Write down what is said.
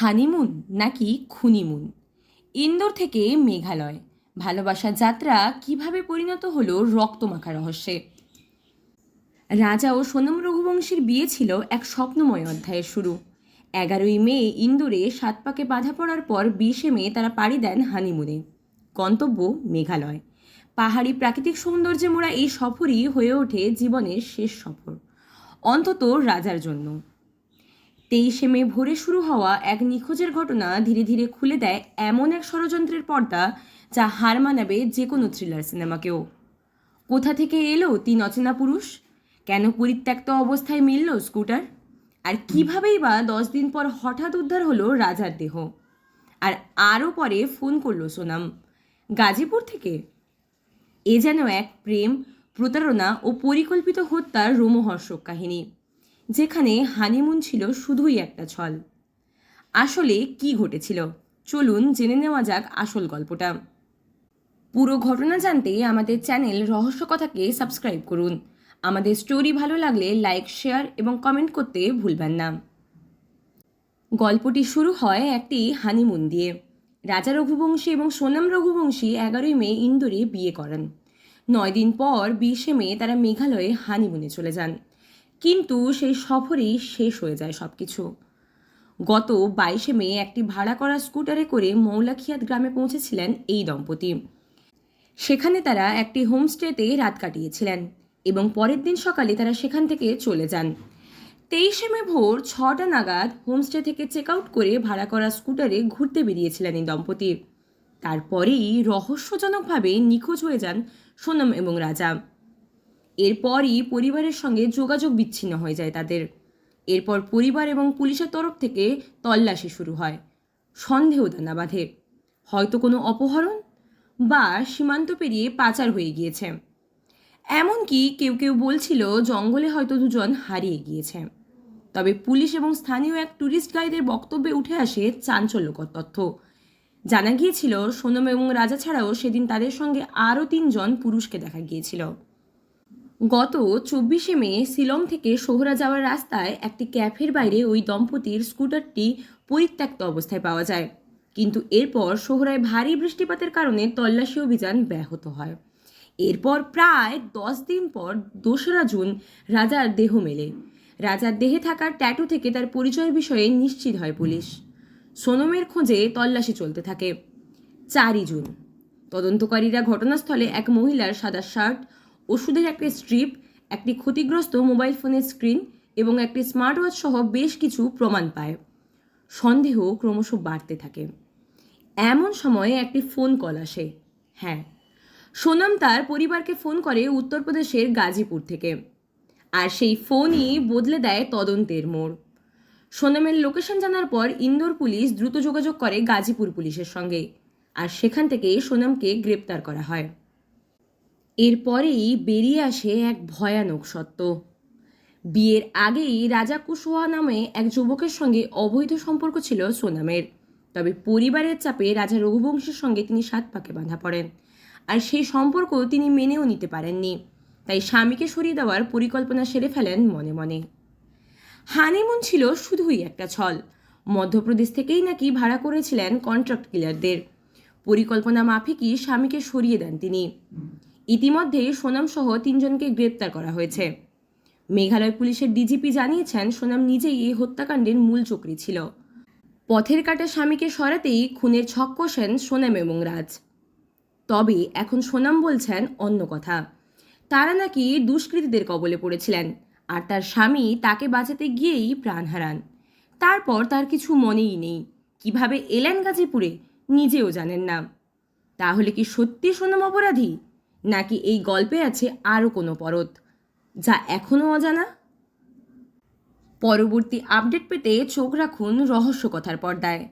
Honeymoon নাকি খুনিমুন? ইন্দোর থেকে মেঘালয়। ভালোবাসার যাত্রা কীভাবে পরিণত হলো রক্তমাখা রহস্যে? রাজা ও সোনম রঘুবংশীর বিয়ে ছিল এক স্বপ্নময় অধ্যায়ের শুরু। এগারোই মে ইন্দোরে সাত পাকে বাধা পড়ার পর বিশে মে তারা পাড়ি দেন হানিমুনে। গন্তব্য মেঘালয়। পাহাড়ি প্রাকৃতিক সৌন্দর্যে মোড়া এই সফরই হয়ে ওঠে জীবনের শেষ সফর, অন্তত রাজার জন্য। তেইশে মে ভোরে শুরু হওয়া এক নিখোঁজের ঘটনা ধীরে ধীরে খুলে দেয় এমন এক ষড়যন্ত্রের পর্দা যা হার মানাবে যে কোনো থ্রিলার সিনেমাকেও। কোথা থেকে এলো তিন অচেনা পুরুষ? কেন পরিত্যক্ত অবস্থায় মিলল স্কুটার? আর কিভাবেই বা দশ দিন পর হঠাৎ উদ্ধার হলো রাজার দেহ? আর আরও পরে ফোন করল সোনাম, গাজীপুর থেকে। এ যেন এক প্রেম, প্রতারণা ও পরিকল্পিত হত্যার রোমহর্ষক কাহিনী। যেখানে হানিমুন ছিল শুধুই একটা ছল। আসলে কি ঘটেছিল? চলুন জেনে নেওয়া যাক আসল গল্পটা। পুরো ঘটনা জানতে আমাদের চ্যানেল রহস্য কথাকে সাবস্ক্রাইব করুন। আমাদের স্টোরি ভালো লাগলে লাইক, শেয়ার এবং কমেন্ট করতে ভুলবেন না। গল্পটি শুরু হয় একটি হানিমুন দিয়ে। রাজা রঘুবংশী এবং সোনাম রঘুবংশী এগারোই মে ইন্দোরে বিয়ে করেন। নয় দিন পর বিশে মে তারা মেঘালয়ে হানিমুনে চলে যান। কিন্তু সেই সফরেই শেষ হয়ে যায় সব কিছু গত বাইশে মে একটি ভাড়া করা স্কুটারে করে মৌলাখিয়াত গ্রামে পৌঁছেছিলেন এই দম্পতি। সেখানে তারা একটি হোমস্টেতে রাত কাটিয়েছিলেন এবং পরের দিন সকালে তারা সেখান থেকে চলে যান। তেইশে মে ভোর ছটা নাগাদ হোমস্টে থেকে চেক আউট করে ভাড়া করা স্কুটারে ঘুরতে বেরিয়েছিলেন এই দম্পতি। তারপরেই রহস্যজনকভাবে নিখোঁজ হয়ে যান সোনম এবং রাজা। এরপরই পরিবারের সঙ্গে যোগাযোগ বিচ্ছিন্ন হয়ে যায় তাদের। এরপর পরিবার এবং পুলিশের তরফ থেকে তল্লাশি শুরু হয়। সন্দেহ দানা বাঁধে। হয়তো কোনো অপহরণ বা সীমান্ত পেরিয়ে পাচার হয়ে গিয়েছে। এমনকি কেউ কেউ বলছিল জঙ্গলে হয়তো দুজন হারিয়ে গিয়েছে। তবে পুলিশ এবং স্থানীয় এক ট্যুরিস্ট গাইডের বক্তব্যে উঠে আসে চাঞ্চল্যকর তথ্য। জানা গিয়েছিল, সোনম এবং রাজা ছাড়াও সেদিন তাদের সঙ্গে আরও তিনজন পুরুষকে দেখা গিয়েছিল। গত চব্বিশে মে শিলং থেকে সোহরা যাওয়ার রাস্তায় একটি ক্যাফের বাইরে ওই দম্পতির স্কুটারটি পরিত্যক্ত অবস্থায় পাওয়া যায়। কিন্তু এরপর সোহরায় ভারী বৃষ্টিপাতের কারণে তল্লাশি অভিযান ব্যাহত হয়। এরপর প্রায় দশ দিন পর দোসরা জুন রাজার দেহ মেলে। রাজার দেহে থাকা ট্যাটু থেকে তার পরিচয় বিষয়ে নিশ্চিত হয় পুলিশ। সোনমের খোঁজে তল্লাশি চলতে থাকে। চারই জুন। তদন্তকারীরা ঘটনাস্থলে এক মহিলার সাদা শার্ট ওষুধের একটি স্ট্রিপ, একটি ক্ষতিগ্রস্ত মোবাইল ফোনের স্ক্রিন এবং একটি স্মার্ট ওয়াচ সহ বেশ কিছু প্রমাণ পায়। সন্দেহ ক্রমশ বাড়তে থাকে। এমন সময়ে একটি ফোন কল আসে। হ্যাঁ সোনাম তার পরিবারকে ফোন করে উত্তরপ্রদেশের গাজীপুর থেকে। আর সেই ফোনই বদলে দেয় তদন্তের মোড়। সোনামের লোকেশন জানার পর ইন্দোর পুলিশ দ্রুত যোগাযোগ করে গাজীপুর পুলিশের সঙ্গে। আর সেখান থেকে সোনামকে গ্রেপ্তার করা হয়। এরপরেই বেরিয়ে আসে এক ভয়ানক সত্য। বিয়ের আগেই রাজা কুশোয়া নামে এক যুবকের সঙ্গে অবৈধ সম্পর্ক ছিল সোনামের। তবে পরিবারের চাপে রাজা রঘুবংশের সঙ্গে তিনি সাত পাকে বাঁধা পড়েন। আর সেই সম্পর্ক তিনি মেনেও নিতে পারেননি। তাই স্বামীকে সরিয়ে দেওয়ার পরিকল্পনা সেরে ফেলেন মনে মনে। হানিমুন ছিল শুধুই একটা ছল। মধ্যপ্রদেশ থেকেই নাকি ভাড়া করেছিলেন কন্ট্রাক্ট কিলারদের। পরিকল্পনা মাফিকই স্বামীকে সরিয়ে দেন তিনি। ইতিমধ্যে সোনাম সহ তিনজনকে গ্রেপ্তার করা হয়েছে। মেঘালয় পুলিশের ডিজিপি জানিয়েছেন, সোনাম নিজেই এই হত্যাকাণ্ডের মূল চক্রী ছিল। পথের কাটা স্বামীকে সরাতেই খুনের ছক কষেন সোনাম এবং রাজ। তবে এখন সোনাম বলছেন অন্য কথা। তারা নাকি দুষ্কৃতীদের কবলে পড়েছিলেন, আর তার স্বামী তাকে বাঁচাতে গিয়েই প্রাণ হারান। তারপর তার কিছু মনেই নেই। কীভাবে এলেন গাজীপুরে নিজেও জানেন না। তাহলে কি সত্যি সোনাম অপরাধী? নাকি এই গল্পে আছে আরও কোনো পরত, যা এখনও অজানা? পরবর্তী আপডেট পেতে চোখ রাখুন রহস্য কথার পর্দায়।